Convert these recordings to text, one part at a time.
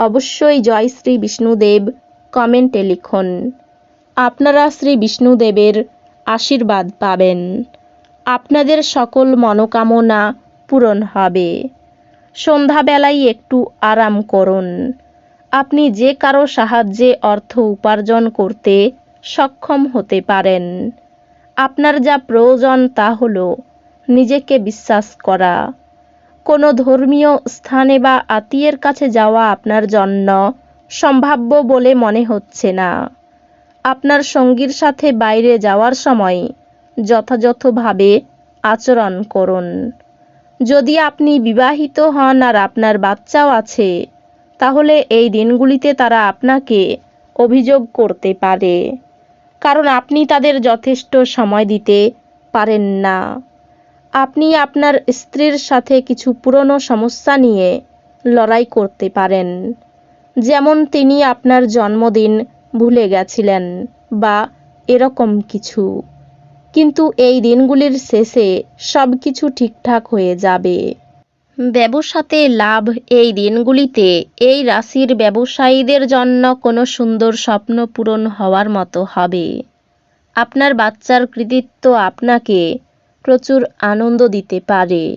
অবশ্যই জয় শ্রী বিষ্ণুদেব কমেন্টে লিখুন। আপনারা শ্রী বিষ্ণুদেবের আশীর্বাদ পাবেন। আপনাদের সকল মনোকামনা পূরণ হবে। সন্ধ্যাবেলায় একটু আরাম করুন। আপনি যে কারও সাহায্যে অর্থ উপার্জন করতে সক্ষম হতে পারেন। আপনার যা প্রয়োজন তা হলো নিজেকে বিশ্বাস করা। কোনো ধর্মীয় স্থানে বা আত্মীয়ের কাছে যাওয়া আপনার জন্য সম্ভাব্য বলে মনে হচ্ছে না। আপনার সঙ্গীর সাথে বাইরে যাওয়ার সময় যথাযথভাবে আচরণ করুন। যদি আপনি বিবাহিত হন আর আপনার বাচ্চাও আছে, তাহলে এই দিনগুলিতে তারা আপনাকে অভিযোগ করতে পারে। কারণ আপনি তাদের যথেষ্ট সময় দিতে পারেন না। আপনি আপনার স্ত্রীর সাথে কিছু পুরনো সমস্যা নিয়ে লড়াই করতে পারেন। যেমন তিনি আপনার জন্মদিন ভুলে গেছিলেন বা এরকম কিছু। কিন্তু এই দিনগুলির শেষে সব কিছু ঠিকঠাক হয়ে যাবে। ব্যবসাতে লাভ এই দিনগুলিতে এই রাশির ব্যবসায়ীদের জন্য কোনো সুন্দর স্বপ্ন পূরণ হওয়ার মতো হবে। আপনার বাচ্চার কৃতিত্ব আপনাকে প্রচুর আনন্দ দিতে পারে।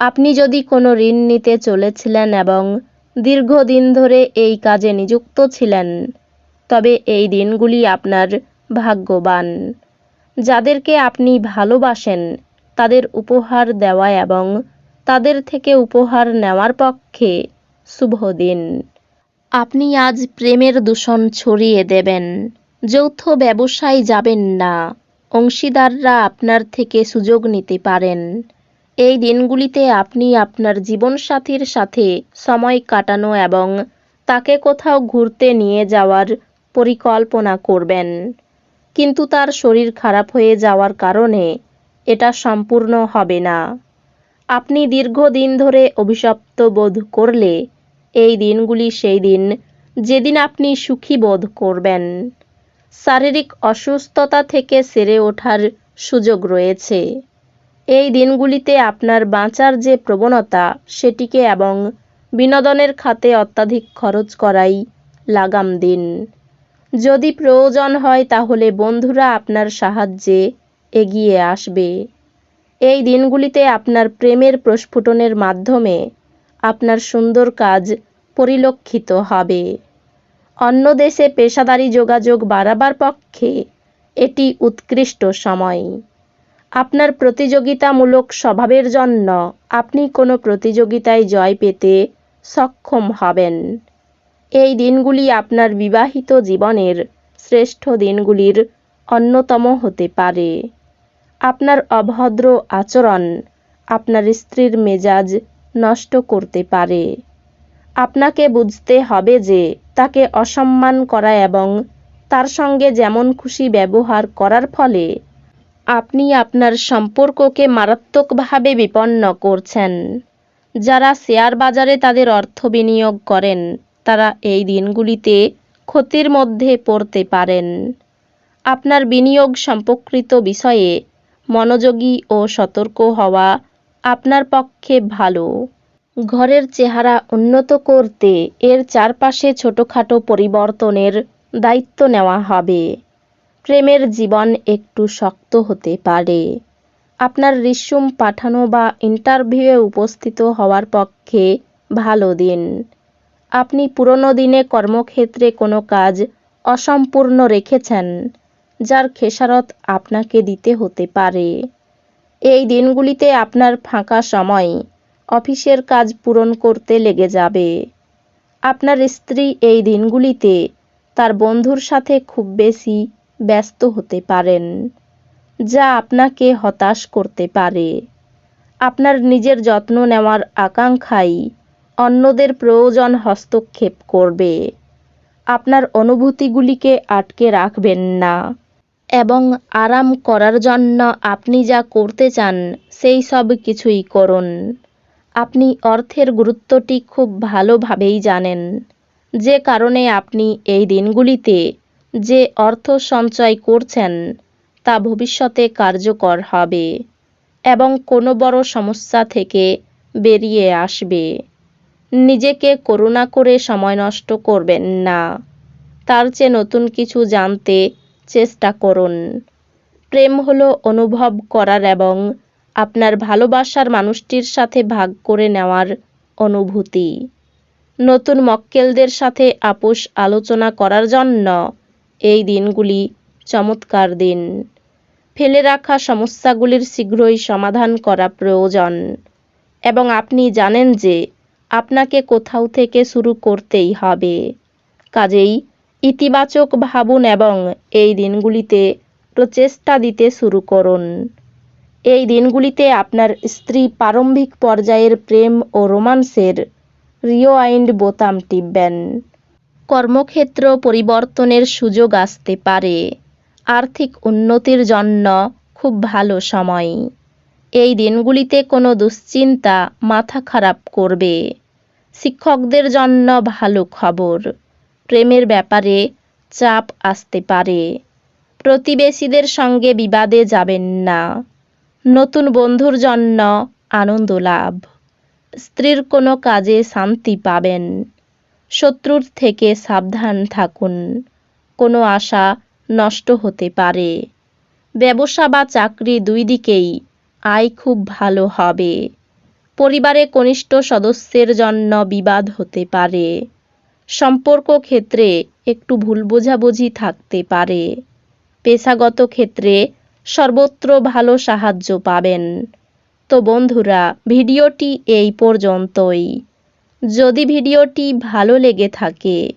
আপনি যদি কোনো ঋণ নিতে চলেছিলেন এবং দীর্ঘদিন ধরে এই কাজে নিযুক্ত ছিলেন, তবে এই দিনগুলি আপনার ভাগ্যবান। যাদেরকে আপনি ভালোবাসেন, তাদের উপহার দেওয়া এবং তাদের থেকে উপহার নেওয়ার পক্ষে শুভ দিন। আপনি আজ প্রেমের দূষণ ছড়িয়ে দেবেন, যৌথ ব্যবসায় যাবেন না। অংশীদাররা আপনার থেকে সুযোগ নিতে পারেন। এই দিনগুলিতে আপনি আপনার জীবনসাথীর সাথে সময় কাটানো এবং তাকে কোথাও ঘুরতে নিয়ে যাওয়ার পরিকল্পনা করবেন। কিন্তু তার শরীর খারাপ হয়ে যাওয়ার কারণে এটা সম্পূর্ণ হবে না। আপনি দীর্ঘদিন ধরে অভিশপ্ত বোধ করলে এই দিনগুলি সেই দিন যেদিন আপনি সুখী বোধ করবেন। শারীরিক অসুস্থতা থেকে সেরে ওঠার সুযোগ রয়েছে। এই দিনগুলিতে আপনার বাঁচার যে প্রবণতা, সেটিকে এবং বিনোদনের খাতে অত্যাধিক খরচ করাই লাগাম দিন। যদি প্রয়োজন হয়, তাহলে বন্ধুরা আপনার সাহায্যে এগিয়ে আসবে। এই দিনগুলিতে আপনার প্রেমের প্রস্ফুটনের মাধ্যমে আপনার সুন্দর কাজ পরিলক্ষিত হবে। অন্য দেশে পেশাদারি যোগাযোগ বাড়াবার পক্ষে এটি উৎকৃষ্ট সময়। আপনার প্রতিযোগিতামূলক স্বভাবের জন্য আপনি কোনো প্রতিযোগিতায় জয় পেতে সক্ষম হবেন। এই দিনগুলি আপনার বিবাহিত জীবনের শ্রেষ্ঠ দিনগুলির অন্যতম হতে পারে। আপনার অভদ্র আচরণ আপনার স্ত্রীর মেজাজ নষ্ট করতে পারে। আপনাকে বুঝতে হবে যে তাকে অসম্মান করা এবং তার সঙ্গে যেমন খুশি ব্যবহার করার ফলে আপনি আপনার সম্পর্ককে মারাত্মকভাবে বিপন্ন করছেন। যারা শেয়ার বাজারে তাদের অর্থ বিনিয়োগ করেন, তারা এই দিনগুলিতে ক্ষতির মধ্যে পড়তে পারেন। আপনার বিনিয়োগ সম্পর্কিত বিষয়ে মনোযোগী ও সতর্ক হওয়া আপনার পক্ষে ভালো। ঘরের চেহারা উন্নত করতে এর চারপাশে ছোটোখাটো পরিবর্তনের দায়িত্ব নেওয়া হবে। প্রেমের জীবন একটু শক্ত হতে পারে। আপনার রিস্যুম পাঠানো বা ইন্টারভিউয়ে উপস্থিত হওয়ার পক্ষে ভালো দিন। আপনি পুরনো দিনে কর্মক্ষেত্রে কোনো কাজ অসম্পূর্ণ রেখেছেন, যার খেসারত আপনাকে দিতে হতে পারে। এই দিনগুলিতে আপনার ফাঁকা সময় অফিসের কাজ পূরণ করতে লেগে যাবে। আপনার স্ত্রী এই দিনগুলিতে তার বন্ধুর সাথে খুব বেশি ব্যস্ত হতে পারেন, যা আপনাকে হতাশ করতে পারে। আপনার নিজের যত্ন নেওয়ার আকাঙ্ক্ষাই অন্যদের প্রয়োজন হস্তক্ষেপ করবে। আপনার অনুভূতিগুলিকে আটকে রাখবেন না এবং আরাম করার জন্য আপনি যা করতে চান, সেই সব কিছুই করুন। আপনি অর্থের গুরুত্বটি খুব ভালোভাবেই জানেন। যে কারণে আপনি এই দিনগুলিতে যে অর্থ সঞ্চয় করছেন, তা ভবিষ্যতে কার্যকর হবে এবং কোনো বড় সমস্যা থেকে বেরিয়ে আসবে। নিজেকে করুণা করে সময় নষ্ট করবেন না। তার চেয়ে নতুন কিছু জানতে চেষ্টা করুন। প্রেম হলো অনুভব করার এবং আপনার ভালোবাসার মানুষটির সাথে ভাগ করে নেওয়ার অনুভূতি। নতুন মক্কেলদের সাথে আপোষ আলোচনা করার জন্য এই দিনগুলি চমৎকার দিন। ফেলে রাখা সমস্যাগুলির শীঘ্রই সমাধান করা প্রয়োজন। এবং আপনি জানেন যে আপনাকে কোথাও থেকে শুরু করতেই হবে। কাজেই ইতিবাচক ভাবুন এবং এই দিনগুলিতে প্রচেষ্টা দিতে শুরু করুন। এই দিনগুলিতে আপনার স্ত্রী প্রারম্ভিক পর্যায়ের প্রেম ও রোমান্সের রিওয়াইন্ড বোতাম টিপবেন। কর্মক্ষেত্র পরিবর্তনের সুযোগ আসতে পারে। আর্থিক উন্নতির জন্য খুব ভালো সময়। এই দিনগুলিতে কোনো দুশ্চিন্তা মাথা খারাপ করবে। শিক্ষকদের জন্য ভালো খবর। প্রেমের ব্যাপারে চাপ আসতে পারে। প্রতিবেশীদের সঙ্গে বিবাদে যাবেন না। নতুন বন্ধুর জন্য আনন্দ লাভ। স্ত্রীর কোনো কাজে শান্তি পাবেন। শত্রুর থেকে সাবধান থাকুন। কোনো আশা নষ্ট হতে পারে। ব্যবসা বা চাকরি দুই দিকেই আয় খুব ভালো হবে। পরিবারে কনিষ্ঠ সদস্যের জন্য বিবাদ হতে পারে। সম্পর্ক ক্ষেত্রে একটু ভুল বোঝাবুঝি থাকতে পারে। পেশাগত ক্ষেত্রে সর্বত্র ভালো সাহায্য পাবেন। তো বন্ধুরা, ভিডিওটি এই পর্যন্তই। যদি ভিডিওটি ভালো লেগে থাকে,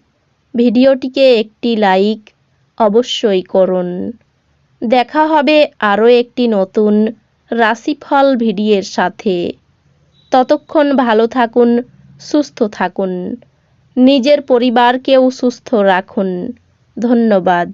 ভিডিওটিকে একটি লাইক অবশ্যই করুন। দেখা হবে আরও একটি নতুন রাশিফল ভিডিওর সাথে। ততক্ষণ ভালো থাকুন, সুস্থ থাকুন। নিজের পরিবারকেও সুস্থ রাখুন। ধন্যবাদ।